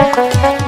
Música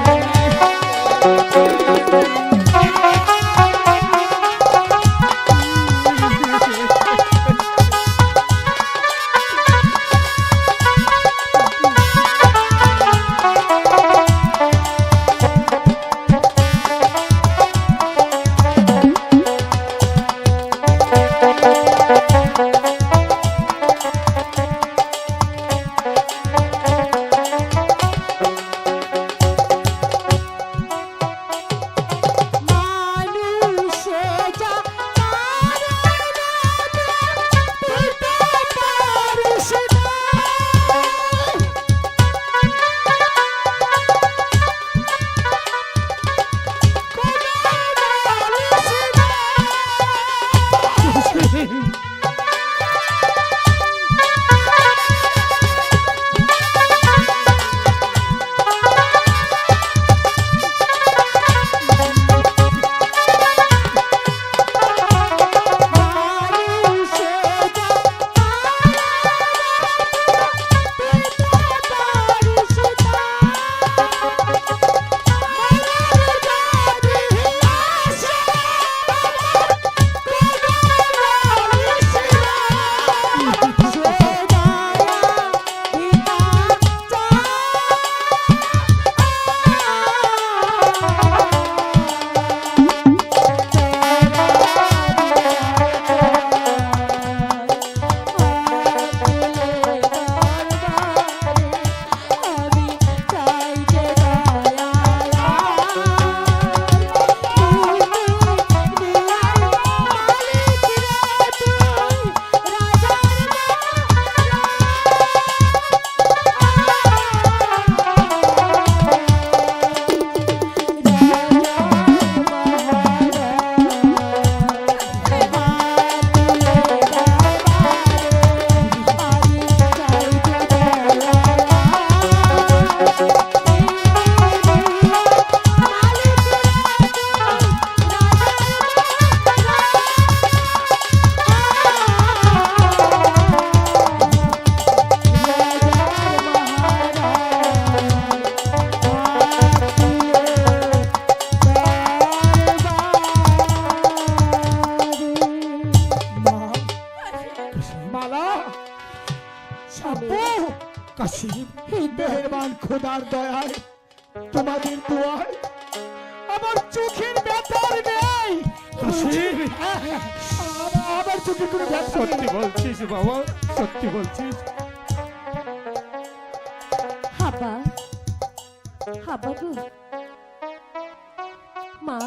Kashim Meherban খোদার দয়ায় তোমাদের দোয়ায়। আমার চোখের ব্যথার নেই। কাশিম আমার- আমার চোখে কোনো ব্যথা সত্যি বলছিস বাবা সত্যি বলছিস। হাবা হাবা গো। মা